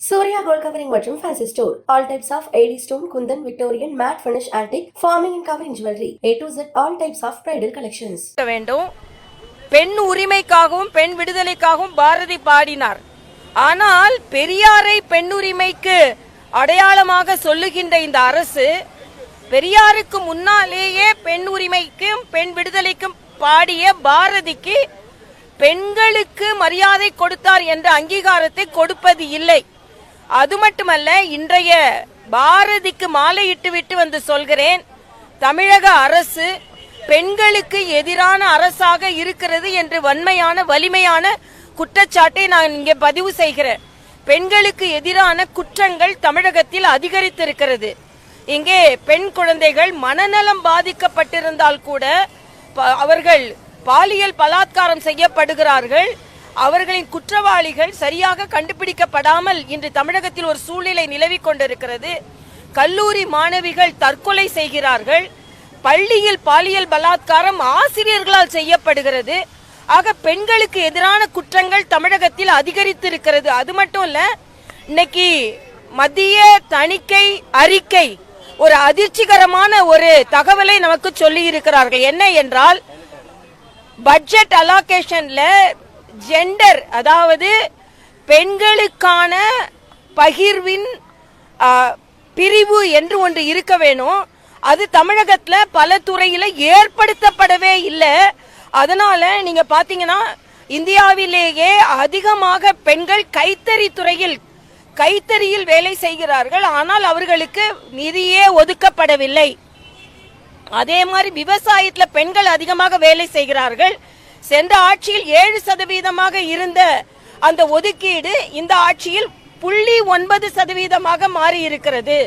Surya gold covering மற்றும் fancy store all types of AD stone kundan Victorian matte finish antique forming and covering jewellery A to Z all types of bridal collections வேண்டும். பெண் உரிமைக்காகவும் பெண் விடுதலைக்காகவும் பாரதி பாடினார். ஆனால் பெரியாரை பெண் உரிமைக்கு அடையாளமாக சொல்லுகின்ற இந்த அரசு பெரியாருக்கு முன்னாலேயே பெண் உரிமைக்கும் பெண் விடுதலைக்கும் பாடிய பாரதிக்கு பெண்களுக்கு மரியாதை கொடுத்தார் என்ற அங்கீகாரத்தை கொடுப்பது இல்லை. அது மட்டுமல்ல இன்றைய பாரதிக்கு மாலையிட்டு விட்டு வந்து சொல்கிறேன் தமிழக அரசு பெண்களுக்கு எதிரான அரசாக இருக்கிறது என்று வன்மையான வலிமையான குற்றச்சாட்டை நான் இங்கே பதிவு செய்கிறேன். பெண்களுக்கு எதிரான குற்றங்கள் தமிழகத்தில் அதிகரித்திருக்கிறது. இங்கே பெண் குழந்தைகள் மனநலம் பாதிக்கப்பட்டிருந்தால் கூட ப- அவர்கள் பாலியல் பலாத்காரம் செய்யப்படுகிறார்கள். அவர்களின் குற்றவாளிகள் சரியாக கண்டுபிடிக்கப்படாமல் இன்று தமிழகத்தில் ஒரு சூழ்நிலை நிலவிக் கொண்டிருக்கிறது. கல்லூரி மாணவிகள் தற்கொலை செய்கிறார்கள். பள்ளியில் பாலியல் பலாத்காரம் ஆசிரியர்களால் செய்யப்படுகிறது. ஆக பெண்களுக்கு எதிரான குற்றங்கள் தமிழகத்தில் அதிகரித்து இருக்கிறது அது மட்டும் இல்ல இன்னைக்கு மத்திய தணிக்கை அறிக்கை ஒரு அதிர்ச்சிகரமான ஒரு தகவலை நமக்கு சொல்லி இருக்கிறார்கள் என்ன என்றால் பட்ஜெட் அலோகேஷன்ல ஜெண்டர் அதாவது பெண்களுக்கான பகிர்வின் பிரிவு என்று ஒன்று இருக்க வேணும். அது தமிழகத்தில் பல துறையில் ஏற்படுத்தப்படவே இல்லை. அதனால நீங்க பாத்தீங்கன்னா இந்தியாவிலேயே அதிகமாக பெண்கள் கைத்தறி துறையில் கைத்தறியில் வேலை செய்கிறார்கள். ஆனால் அவர்களுக்கு நிதியே ஒதுக்கப்படவில்லை. அதே மாதிரி விவசாயத்தில் பெண்கள் அதிகமாக வேலை செய்கிறார்கள். சென்ற ஆட்சியில் ஏழு சதவீதமாக இருந்த அந்த ஒதுக்கீடு இந்த ஆட்சியில் புள்ளி ஒன்பது சதவீதமாக மாறி இருக்கிறது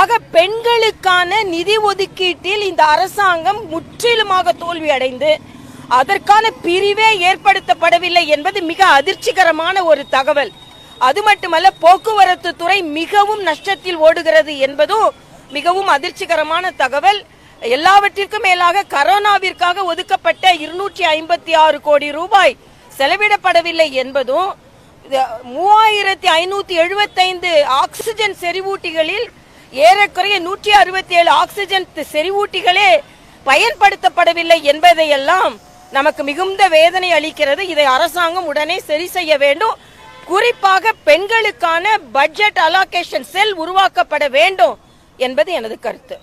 ஆக பெண்களுக்கான நிதி ஒதுக்கீட்டில் இந்த அரசாங்கம் முற்றிலுமாக தோல்வி அடைந்து அதற்கான பிரிவே ஏற்படுத்தப்படவில்லை என்பது மிக அதிர்ச்சிகரமான ஒரு தகவல். அது மட்டுமல்ல போக்குவரத்து துறை மிகவும் நஷ்டத்தில் ஓடுகிறது என்பதும் மிகவும் அதிர்ச்சிகரமான தகவல். எல்லாவற்றிற்கும் மேலாக கரோனாவிற்காக ஒதுக்கப்பட்ட இருநூற்றி ஐம்பத்தி ஆறு கோடி ரூபாய் செலவிடப்படவில்லை என்பதும் மூவாயிரத்தி ஐநூத்தி எழுபத்தைந்து ஆக்சிஜன் செறிவூட்டிகளில் ஏறக்குறைய நூற்றி அறுபத்தி ஏழு ஆக்சிஜன் செறிவூட்டிகளே பயன்படுத்தப்படவில்லை என்பதையெல்லாம் நமக்கு மிகுந்த வேதனை அளிக்கிறது. இதை அரசாங்கம் உடனே சரி செய்ய வேண்டும். குறிப்பாக பெண்களுக்கான பட்ஜெட் அலோகேஷன் செல் உருவாக்கப்பட வேண்டும் என்பது எனது கருத்து.